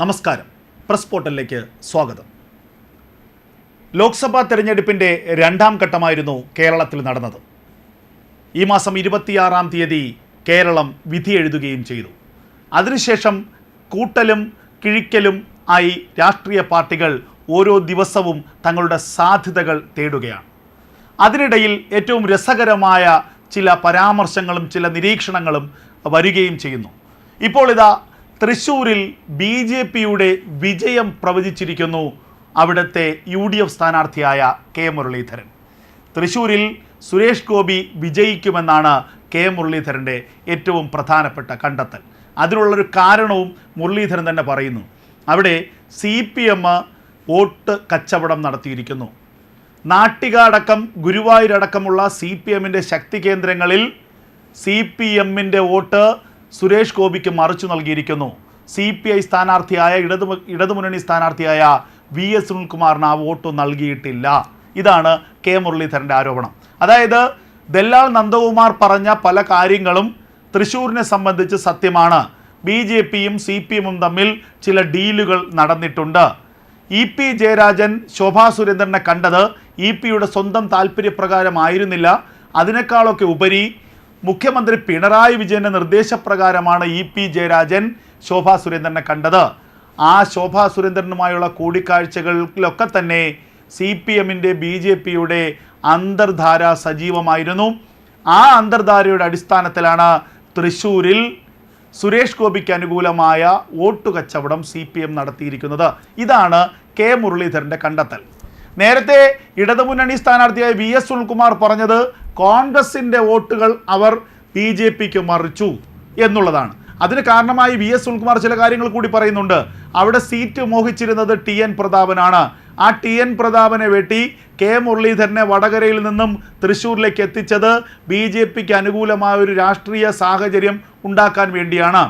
നമസ്കാരം. പ്രസ് പോർട്ടലിലേക്ക് സ്വാഗതം. ലോക്സഭാ തെരഞ്ഞെടുപ്പിന്റെ രണ്ടാം ഘട്ടമായിരുന്നു കേരളത്തിൽ നടന്നത്. ഈ മാസം ഇരുപത്തിയാറാം തീയതി കേരളം വിധി എഴുതുകയും ചെയ്തു. അതിനുശേഷം കൂട്ടലും കിഴിക്കലും ആയി രാഷ്ട്രീയ പാർട്ടികൾ ഓരോ ദിവസവും തങ്ങളുടെ സാധ്യതകൾ തേടുകയാണ്. അതിനിടയിൽ ഏറ്റവും രസകരമായ ചില പരാമർശങ്ങളും ചില നിരീക്ഷണങ്ങളും വരികയും ചെയ്യുന്നു. ഇപ്പോൾ ഇതാ തൃശ്ശൂരിൽ ബി ജെ പിയുടെ വിജയം പ്രവചിച്ചിരിക്കുന്നു അവിടുത്തെ യു ഡി എഫ് സ്ഥാനാർത്ഥിയായ കെ മുരളീധരൻ. തൃശൂരിൽ സുരേഷ് ഗോപി വിജയിക്കുമെന്നാണ് കെ മുരളീധരന്റെ ഏറ്റവും പ്രധാനപ്പെട്ട കണ്ടെത്തൽ. അതിനുള്ളൊരു കാരണവും മുരളീധരൻ തന്നെ പറയുന്നു. അവിടെ സി പി എം വോട്ട് കച്ചവടം നടത്തിയിരിക്കുന്നു. നാട്ടിക അടക്കം ഗുരുവായൂരടക്കമുള്ള സി പി എമ്മിന്റെ ശക്തി കേന്ദ്രങ്ങളിൽ സി പി എമ്മിന്റെ വോട്ട് സുരേഷ് ഗോപിക്ക് മറിച്ചു നൽകിയിരിക്കുന്നു. സി പി ഐ സ്ഥാനാർത്ഥിയായ ഇടതു ഇടതുമുന്നണി സ്ഥാനാർത്ഥിയായ വി എസ് സുനിൽകുമാറിന് ആ വോട്ട് നൽകിയിട്ടില്ല. ഇതാണ് കെ മുരളീധരന്റെ ആരോപണം. അതായത് ദല്ലാൽ നന്ദകുമാർ പറഞ്ഞ പല കാര്യങ്ങളും തൃശ്ശൂരിനെ സംബന്ധിച്ച് സത്യമാണ്. ബി ജെ പിയും സി പി എമ്മും തമ്മിൽ ചില ഡീലുകൾ നടന്നിട്ടുണ്ട്. ഇ പി ജയരാജൻ ശോഭാ സുരേന്ദ്രനെ കണ്ടത് ഇ പിയുടെ സ്വന്തം താല്പര്യപ്രകാരമായിരുന്നില്ല. അതിനേക്കാളൊക്കെ ഉപരി മുഖ്യമന്ത്രി പിണറായി വിജയന്റെ നിർദ്ദേശപ്രകാരമാണ് ഇ പി ജയരാജൻ ശോഭാ സുരേന്ദ്രനെ കണ്ടത്. ആ ശോഭാ സുരേന്ദ്രനുമായുള്ള കൂടിക്കാഴ്ചകളിലൊക്കെ തന്നെ സി പി എമ്മിന്റെ ബി ജെ പിയുടെ അന്തർധാര സജീവമായിരുന്നു. ആ അന്തർധാരയുടെ അടിസ്ഥാനത്തിലാണ് തൃശ്ശൂരിൽ സുരേഷ് ഗോപിക്ക് അനുകൂലമായ വോട്ട് കച്ചവടം സി പി എം നടത്തിയിരിക്കുന്നത്. ഇതാണ് കെ മുരളീധരന്റെ കണ്ടെത്തൽ. നേരത്തെ ഇടതുമുന്നണി സ്ഥാനാർത്ഥിയായ വി എസ് സുനിൽകുമാർ പറഞ്ഞത് കോൺഗ്രസിന്റെ വോട്ടുകൾ അവർ ബി ജെ പിക്ക് മറിച്ചു എന്നുള്ളതാണ്. അതിന് കാരണമായി വി എസ് സുൽകുമാർ ചില കാര്യങ്ങൾ കൂടി പറയുന്നുണ്ട്. അവിടെ സീറ്റ് മോഹിച്ചിരുന്നത് ടി എൻ പ്രതാപനാണ്. ആ ടി എൻ പ്രതാപനെ വെട്ടി കെ മുരളീധരനെ വടകരയിൽ നിന്നും തൃശ്ശൂരിലേക്ക് എത്തിച്ചത് ബി ജെ പിക്ക് അനുകൂലമായ ഒരു രാഷ്ട്രീയ സാഹചര്യം ഉണ്ടാക്കാൻ വേണ്ടിയാണ്.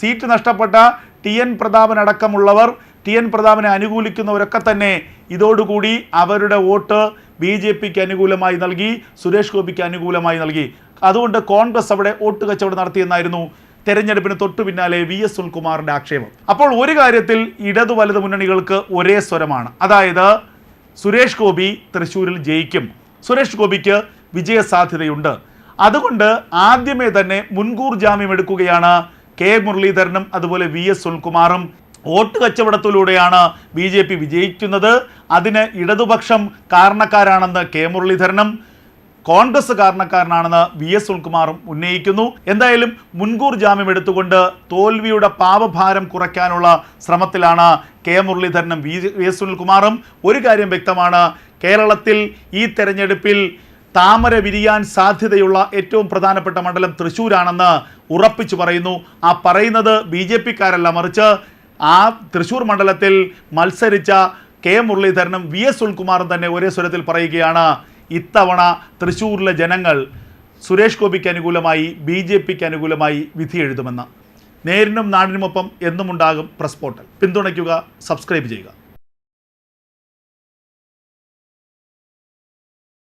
സീറ്റ് നഷ്ടപ്പെട്ട ടി എൻ പ്രതാപൻ അടക്കമുള്ളവർ ടി എൻ പ്രതാപനെ അനുകൂലിക്കുന്നവരൊക്കെ തന്നെ ഇതോടുകൂടി അവരുടെ വോട്ട് ബി ജെ പിക്ക് അനുകൂലമായി നൽകി സുരേഷ് ഗോപിക്ക് അനുകൂലമായി നൽകി. അതുകൊണ്ട് കോൺഗ്രസ് അവിടെ വോട്ട് കച്ചവടം നടത്തിയെന്നായിരുന്നു തെരഞ്ഞെടുപ്പിന് തൊട്ടു പിന്നാലെ വി എസ് സുൽകുമാറിന്റെ ആക്ഷേപം. അപ്പോൾ ഒരു കാര്യത്തിൽ ഇടതു വലതു മുന്നണികൾക്ക് ഒരേ സ്വരമാണ്. അതായത് സുരേഷ് ഗോപി തൃശ്ശൂരിൽ ജയിക്കും. സുരേഷ് ഗോപിക്ക് വിജയ സാധ്യതയുണ്ട് അതുകൊണ്ട് ആദ്യമേ തന്നെ മുൻകൂർ ജാമ്യം എടുക്കുകയാണ് കെ മുരളീധരനും അതുപോലെ വി എസ് സുനിൽകുമാറും വോട്ട് കച്ചവടത്തിലൂടെയാണ് ബി ജെ പി വിജയിക്കുന്നത്. അതിന് ഇടതുപക്ഷം കാരണക്കാരാണെന്ന് കെ മുരളീധരനും കോൺഗ്രസ് കാരണക്കാരനാണെന്ന് വി എസ് സുൽകുമാറും ഉന്നയിക്കുന്നു. എന്തായാലും മുൻകൂർ ജാമ്യം എടുത്തുകൊണ്ട് തോൽവിയുടെ പാപഭാരം കുറയ്ക്കാനുള്ള ശ്രമത്തിലാണ് കെ മുരളീധരനും വി എസ് സുനിൽകുമാറും. ഒരു കാര്യം വ്യക്തമാണ് കേരളത്തിൽ ഈ തെരഞ്ഞെടുപ്പിൽ താമര വിരിയാൻ സാധ്യതയുള്ള ഏറ്റവും പ്രധാനപ്പെട്ട മണ്ഡലം തൃശ്ശൂരാണെന്ന് ഉറപ്പിച്ചു പറയുന്നു. ആ പറയുന്നത് ബി ജെ പിക്കാരല്ല മറിച്ച് ആ തൃശ്ശൂർ മണ്ഡലത്തിൽ മത്സരിച്ച കെ മുരളീധരനും വി എസ് സുൽകുമാറും തന്നെ ഒരേ സ്വരത്തിൽ പറയുകയാണ് ഇത്തവണ തൃശ്ശൂരിലെ ജനങ്ങൾ സുരേഷ് ഗോപിക്ക് അനുകൂലമായി ബി ജെ പിക്ക് അനുകൂലമായി വിധി എഴുതുമെന്ന്. നേരിനും നാടിനുമൊപ്പം എന്നുമുണ്ടാകും പ്രസ് പോർട്ടൽ പിന്തുണയ്ക്കുക സബ്സ്ക്രൈബ് ചെയ്യുക.